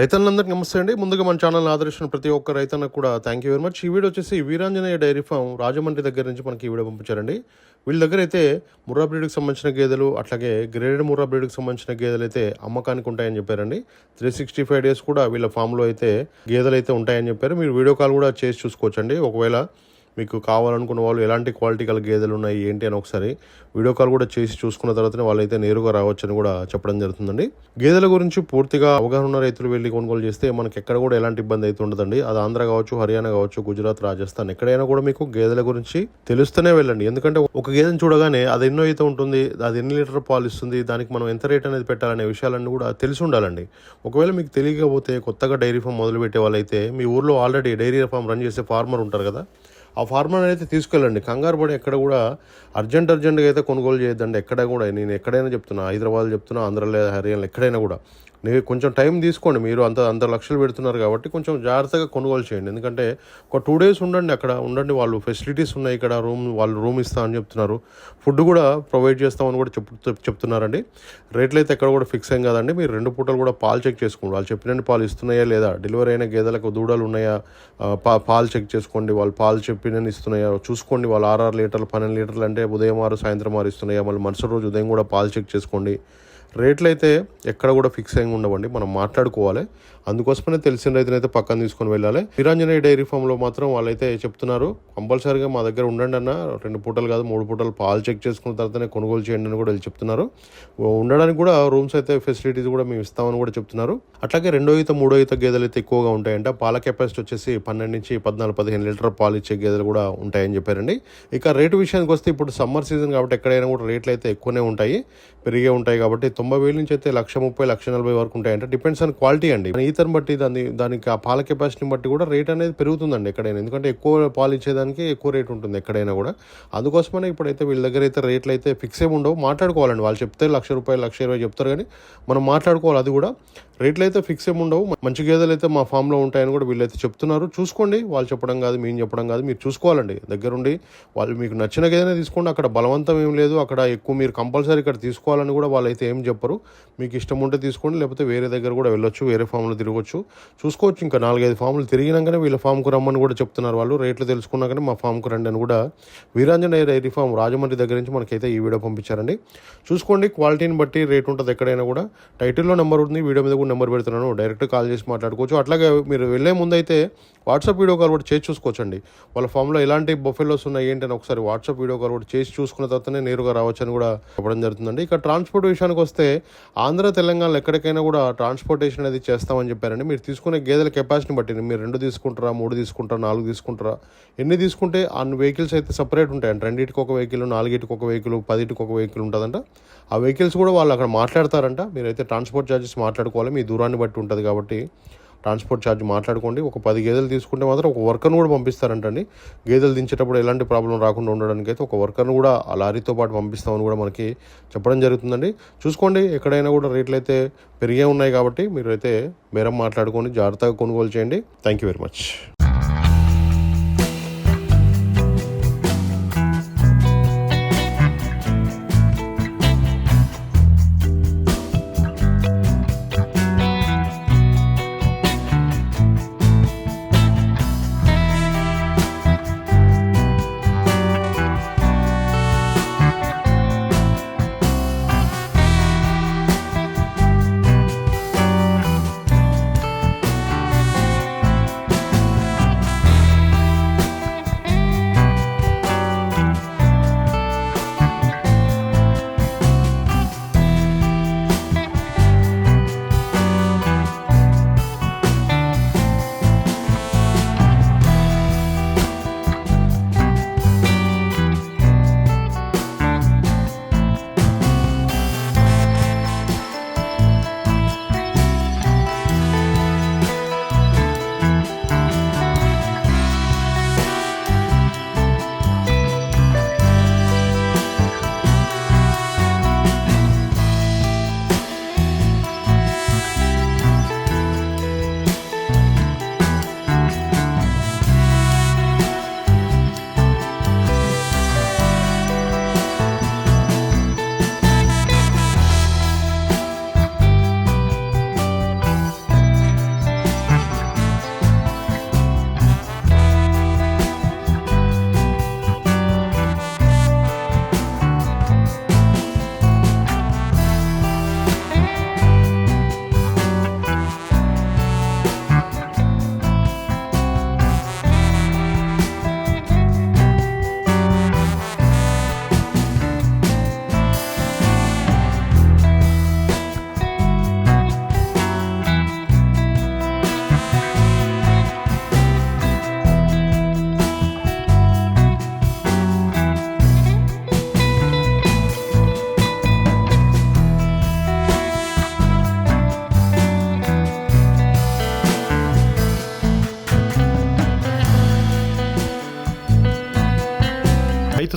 రైతులందరికీ నమస్తే అండి. ముందుగా మన ఛానల్ ఆదరించిన ప్రతి ఒక్క రైతన్నకు కూడా థ్యాంక్ యూ వెరీ మచ్ ఈ వీడియో వచ్చేసి వీరాంజనేయ డైరీ ఫామ్ రాజమండ్రి దగ్గర నుంచి మనకి ఈ వీడియో పంపించారండి. వీళ్ళ దగ్గర అయితే ముర్రా బ్రీడ్కి సంబంధించిన గేదెలు అట్లాగే గ్రేడెడ్ ముర్రా బ్రీడ్కి సంబంధించిన గేదెలు అయితే అమ్మకానికి ఉంటాయని చెప్పారండి. త్రీ సిక్స్టీ ఫైవ్ డేస్ కూడా వీళ్ళ ఫామ్లో అయితే గేదెలు అయితే ఉంటాయని చెప్పారు. మీరు వీడియో కాల్ కూడా చేసి చూసుకోవచ్చండి. ఒకవేళ మీకు కావాలనుకున్న వాళ్ళు ఎలాంటి క్వాలిటీ గల గేదెలు ఉన్నాయి ఏంటి అని ఒకసారి వీడియో కాల్ కూడా చేసి చూసుకున్న తర్వాతనే వాళ్ళైతే నేరుగా రావచ్చని కూడా చెప్పడం జరుగుతుందండి. గేదెల గురించి పూర్తిగా అవగాహన ఉన్న రైతులు వెళ్ళి కొనుగోలు చేస్తే మనకి ఎక్కడ కూడా ఎలాంటి ఇబ్బంది అయితే ఉండదండి. అది ఆంధ్ర కావచ్చు హర్యానా కావచ్చు గుజరాత్ రాజస్థాన్ ఎక్కడైనా కూడా మీకు గేదెల గురించి తెలుస్తూనే వెళ్ళండి. ఎందుకంటే ఒక గేదెను చూడగానే అది ఎన్నో అయితే ఉంటుంది అది ఎన్ని లీటర్ పాలు ఇస్తుంది దానికి మనం ఎంత రేట్ అనేది పెట్టాలనే విషయాలన్నీ కూడా తెలిసి ఉండాలండి. ఒకవేళ మీకు తెలియకపోతే కొత్తగా డైరీ ఫామ్ మొదలు పెట్టే వాళ్ళైతే మీ ఊర్లో ఆల్రెడీ డైరీ ఫామ్ రన్ చేసే ఫార్మర్ ఉంటారు కదా ఆ ఫార్మర్ అయితే తీసుకెళ్ళండి. కంగారు పడి ఎక్కడ కూడా అర్జెంట్ అర్జెంట్గా అయితే కొనుగోలు చేయొద్దండి. ఎక్కడ కూడా నేను ఎక్కడైనా చెప్తున్నా హైదరాబాద్ చెప్తున్నా ఆంధ్రలో హర్యానా ఎక్కడైనా కూడా. మీరు కొంచెం టైం తీసుకోండి. మీరు అంత అంత లక్షలు పెడుతున్నారు కాబట్టి కొంచెం జాగ్రత్తగా కొనుగోలు చేయండి. ఎందుకంటే ఒక టూ డేస్ ఉండండి అక్కడ. ఉండండి వాళ్ళు ఫెసిలిటీస్ ఉన్నాయి ఇక్కడ. రూమ్ వాళ్ళు రూమ్ ఇస్తా అని చెప్తున్నారు. ఫుడ్ కూడా ప్రొవైడ్ చేస్తామని కూడా చెప్ చెప్తున్నారండి. రేట్లు అయితే ఎక్కడ కూడా ఫిక్స్ అయ్యం కదండి. మీరు రెండు పూటలు కూడా పాలు చెక్ చేసుకోండి. వాళ్ళు చెప్పినట్టు పాలు ఇస్తున్నాయా లేదా? డెలివరీ అయిన గేదెలకు దూడలు ఉన్నాయా? పా పాలు చెక్ చేసుకోండి. వాళ్ళు పాలు చెప్పినని ఇస్తున్నాయా? చూసుకోండి. వాళ్ళు ఆరు లీటర్లు పన్నెండు లీటర్లు అంటే ఉదయం ఆరు సాయంత్రం ఆరు ఇస్తున్నాయా? మళ్ళీ మరుసటి రోజు ఉదయం కూడా పాలు చెక్ చేసుకోండి. రేట్లు అయితే ఎక్కడ కూడా ఫిక్స్ అయి ఉండవండి. మనం మాట్లాడుకోవాలి. అందుకోసమనే తెలిసిన రైతునైతే పక్కన తీసుకొని వెళ్ళాలి. వీరాంజనేయ డైరీ ఫామ్లో మాత్రం వాళ్ళైతే చెప్తున్నారు కంపల్సరీగా మా దగ్గర ఉండండి అన్న. రెండు పూటలు కాదు మూడు పూటలు పాలు చెక్ చేసుకున్న తర్వాతనే కొనుగోలు చేయండి అని కూడా వీళ్ళు చెప్తున్నారు. ఉండడానికి కూడా రూమ్స్ అయితే ఫెసిలిటీస్ కూడా మేము ఇస్తామని కూడా చెప్తున్నారు. అట్లాగే రెండో ఈత మూడో ఈత గేదెలు అయితే ఎక్కువగా ఉంటాయంట. పాల కెపాసిటీ వచ్చేసి పన్నెండు నుంచి పద్నాలుగు పదిహేను లీటర్ పాలు ఇచ్చే గేదెలు కూడా ఉంటాయని చెప్పారండి. ఇక రేటు విషయానికి వస్తే ఇప్పుడు సమ్మర్ సీజన్ కాబట్టి ఎక్కడైనా కూడా రేట్లు అయితే ఎక్కువనే ఉంటాయి పెరిగే ఉంటాయి కాబట్టి తొంభై వేల నుంచి అయితే లక్ష ముప్పై లక్ష నలభై వరకు ఉంటాయంటే. డిపెండ్స్ ఆన్ క్వాలిటీ అండి. ఈతను బట్టి దాన్ని దానికి ఆ పాల కెపాసిటీని బట్టి కూడా రేట్ అనేది పెరుగుతుందండి ఎక్కడైనా. ఎందుకంటే ఎక్కువ పాలు ఇచ్చేదానికి ఎక్కువ రేట్ ఉంటుంది ఎక్కడైనా కూడా. అందుకోసమనే ఇప్పుడైతే వీళ్ళ దగ్గర అయితే రేట్లు అయితే ఫిక్స్ ఏమి ఉండవు. మాట్లాడుకోవాలండి. వాళ్ళు చెప్తే లక్ష రూపాయలు లక్ష ఇరవై చెప్తారు కానీ మనం మాట్లాడుకోవాలి అది కూడా. రేట్లు అయితే ఫిక్స్ ఏమి ఉండవు మంచి గేదెలు అయితే మా ఫామ్లో ఉంటాయని కూడా వీళ్ళైతే చెప్తున్నారు. చూసుకోండి. వాళ్ళు చెప్పడం కాదు మేము చెప్పడం కాదు మీరు చూసుకోవాలండి. దగ్గరుండి వాళ్ళు మీకు నచ్చిన గేదెనే తీసుకోండి. అక్కడ బలవంతం ఏం లేదు. అక్కడ ఎక్కువ మీరు కంపల్సరీ ఇక్కడ తీసుకోవాలని కూడా వాళ్ళైతే ఏం చెప్పరు. మీకు ఇష్టం ఉంటే తీసుకోండి లేకపోతే వేరే దగ్గర కూడా వెళ్ళొచ్చు వేరే ఫామ్లో తిరగొచ్చు. చూసుకోవచ్చు. ఇంకా నాలుగైదు ఫామ్లు తిరిగినాకనే వీళ్ళ ఫామ్కు రమ్మని కూడా చెప్తున్నారు వాళ్ళు. రేట్లు తెలుసుకున్నాకనే మా ఫామ్కు రండి అని కూడా వీరాంజనేయ డైరీ ఫామ్ రాజమండ్రి దగ్గర నుంచి మనకైతే ఈ వీడియో పంపించారండి. చూసుకోండి క్వాలిటీని బట్టి రేట్ ఉంటుంది ఎక్కడైనా కూడా. టైటిల్లో నెంబర్ ఉంది వీడియో మీద కూడా నెంబర్ పెడుతున్నాను డైరెక్ట్ కాల్ చేసి మాట్లాడుకోవచ్చు. అట్లాగే మీరు వెళ్ళే ముందు అయితే వాట్సాప్ వీడియో కాల్ కూడా చేసి చూసుకోవచ్చండి. వాళ్ళ ఫామ్లో ఎలాంటి బొఫెలోస్ ఉన్నాయి ఏంటని ఒకసారి వాట్సాప్ వీడియో కాల్ కూడా చేసి చూసుకున్న తర్వాతనే నేరుగా రావచ్చని కూడా చెప్పడం జరుగుతుందండి. ఇక ట్రాన్స్పోర్ట్ విషయానికి వస్తే ఆంధ్ర తెలంగాణలో ఎక్కడికైనా కూడా ట్రాన్స్పోర్టేషన్ అనేది చేస్తామని చెప్పారండి. మీరు తీసుకునే గేదెల కెపాసిటీని బట్టి మీరు రెండు తీసుకుంటారా మూడు తీసుకుంటారా నాలుగు తీసుకుంటారా ఎన్ని తీసుకుంటే అన్ని వెహికల్స్ అయితే సపరేట్ ఉంటాయండి రెండింటికి ఒక వెహికల్ నాలుగింటికి ఒక వెహికల్ పదింటికి ఒక వెహికల్ ఉంటుందంట. ఆ వెహికల్స్ కూడా వాళ్ళు అక్కడ మాట్లాడతారంట. మీరైతే ట్రాన్స్పోర్ట్ ఛార్జెస్ మాట్లాడుకోవాలి. మీ దూరాన్ని బట్టి ఉంటుంది కాబట్టి ట్రాన్స్పోర్ట్ ఛార్జ్ మాట్లాడుకోండి. ఒక పది గేదెలు తీసుకుంటే మాత్రం ఒక వర్కర్ని కూడా పంపిస్తారంటండి. గేదెలు దించేటప్పుడు ఎలాంటి ప్రాబ్లం రాకుండా ఉండడానికి అయితే ఒక వర్కర్ని కూడా ఆ లారీతో పాటు పంపిస్తామని కూడా మనకి చెప్పడం జరుగుతుందండి. చూసుకోండి ఎక్కడైనా కూడా రేట్లు అయితే పెరిగే ఉన్నాయి కాబట్టి మీరు అయితే బేరం మాట్లాడుకొని జాగ్రత్తగా కొనుగోలు చేయండి. Thank you very much.